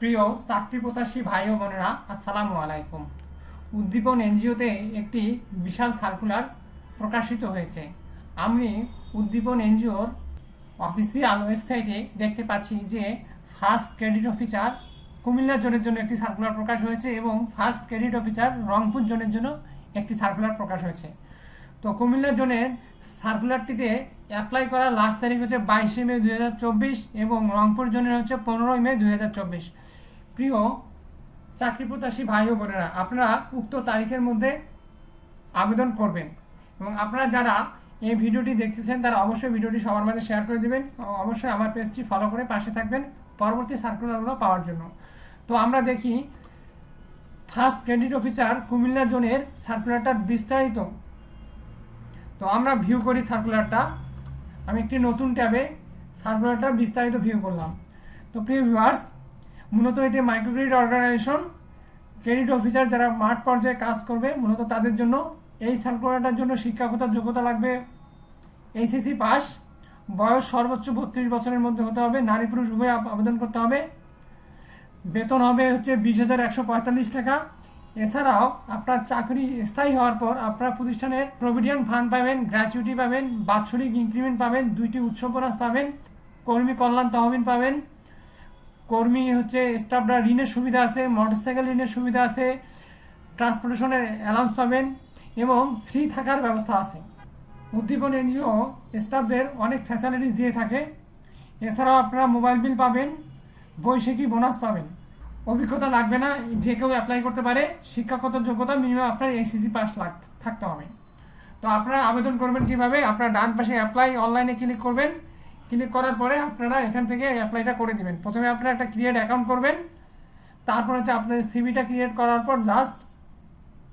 প্রিয় চাকরি প্রত্যাশী ভাই ও বোনেরা, আসসালামু আলাইকুম। উদ্দীপন এনজিওতে একটি বিশাল সার্কুলার প্রকাশিত হয়েছে। আমি উদ্দীপন এনজিওর অফিসিয়াল ওয়েবসাইটে দেখতে পাচ্ছি যে ফার্স্ট ক্রেডিট অফিসার কুমিল্লা জোনের জন্য একটি সার্কুলার প্রকাশ হয়েছে এবং ফার্স্ট ক্রেডিট অফিসার রংপুর জোনের জন্য একটি সার্কুলার প্রকাশ হয়েছে। তো কুমিল্লা জোনের সার্কুলারটিতে অ্যাপ্লাই করার লাস্ট তারিখ হচ্ছে বাইশে মে দুই হাজার চব্বিশ এবং রংপুর জোনের হচ্ছে পনেরোই মে দু হাজার চব্বিশ। প্রিয় চাকরি প্রত্যাশী ভাই ও বোনেরা, আপনারা উক্ত তারিখের মধ্যে আবেদন করবেন এবং আপনারা যারা এই ভিডিওটি দেখতেছেন, তারা অবশ্যই ভিডিওটি সবার মাঝে শেয়ার করে দেবেন। অবশ্যই আমার পেজটি ফলো করে পাশে থাকবেন পরবর্তী সার্কুলারগুলো পাওয়ার জন্য। তো আমরা দেখি ফার্স্ট ক্রেডিট অফিসার কুমিল্লা জোনের সার্কুলারটা বিস্তারিত তো আমরা ভিউ করি সার্কুলারটা আমি একটি নতুন ট্যাবে সার্কুলারটা বিস্তারিত ভিউ করলাম। তো প্রিয় ভিউয়ার্স মূলত এটি মাইক্রোক্রেডিট অর্গানাইজেশন ক্রেডিট অফিসার যারা মাঠ পর্যায়ে কাজ করবে, মূলত তাদের জন্য এই সার্কুলারটার জন্য শিক্ষাগত যোগ্যতা লাগবে। এইচএসসি পাস বয়স সর্বোচ্চ বত্রিশ বছরের মধ্যে হতে হবে, নারী পুরুষ উভয় আব- আবেদন করতে হবে। বেতন হবে হচ্ছে বিশ হাজার একশো পঁয়তাল্লিশ টাকা এছাড়াও আপনার চাকরি স্থায়ী হওয়ার পর আপনার প্রতিষ্ঠানের প্রভিডিয়ান ফান্ড পাবেন গ্র্যাচুইটি পাবেন, বাৎসরিক ইনক্রিমেন্ট পাবেন, দুইটি উৎসব বোনাস পাবেন, কর্মী কল্যাণ তহবিল পাবেন, কর্মী হচ্ছে স্টাফরা ঋণের সুবিধা আছে মোটরসাইকেল ঋণের সুবিধা আছে ট্রান্সপোর্টেশনের অ্যালাউন্স পাবেন এবং ফ্রি থাকার ব্যবস্থা আছে। উদ্দীপন এনজিও স্টাফদের অনেক ফ্যাসিলিটিস দিয়ে থাকে। এছাড়াও আপনারা মোবাইল বিল পাবেন, বৈশাখী বোনাস পাবেন। অভিজ্ঞতা লাগবে না, যে কেউ অ্যাপ্লাই করতে পারে, শিক্ষাগত যোগ্যতা মিনিমাম আপনার এসিসি পাস লাগ, থাকতে হবে। তো আপনারা আবেদন করবেন কীভাবে? আপনারা ডান পাশে অ্যাপ্লাই অনলাইনে ক্লিক করবেন। ক্লিক করার পরে আপনারা এখান থেকে অ্যাপ্লাইটা করে দিবেন। প্রথমে আপনারা একটা ক্রিয়েট অ্যাকাউন্ট করবেন। তারপর হচ্ছে আপনার সিভিটা ক্রিয়েট করার পর জাস্ট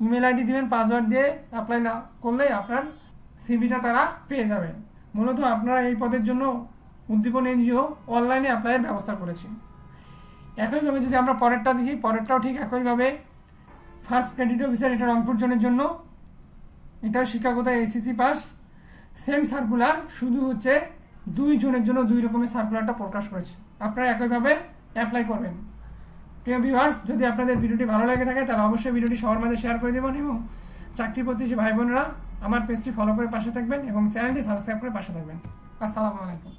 ইমেল আইডি দিবেন পাসওয়ার্ড দিয়ে অ্যাপ্লাই না করলেই আপনার সিভিটা তারা পেয়ে যাবেন মূলত আপনারা এই পদের জন্য উদ্দীপন এনজিও অনলাইনে অ্যাপ্লাইয়ের ব্যবস্থা করেছি। একইভাবে যদি আমরা পরেরটা দেখি, পরেরটাও ঠিক একইভাবে ফার্স্ট ক্রেডিট অফিসার এটা রংপুর জনের জন্য। এটাও শিক্ষাগত এসিসি পাস সেম সার্কুলার শুধু হচ্ছে দুই জনের জন্য দুই রকমের সার্কুলারটা প্রকাশ করেছে। আপনারা একইভাবে অ্যাপ্লাই করবেন। প্রিয় ভিউয়ার্স যদি আপনাদের ভিডিওটি ভালো লেগে থাকে, তাহলে অবশ্যই ভিডিওটি সবার মাঝে শেয়ার করে দেবেন এবং চাকরি প্রত্যাশী ভাই বোনেরা আমার পেজটি ফলো করে পাশে থাকবেন এবং চ্যানেলটি সাবস্ক্রাইব করে পাশে থাকবেন। আসসালামু আলাইকুম।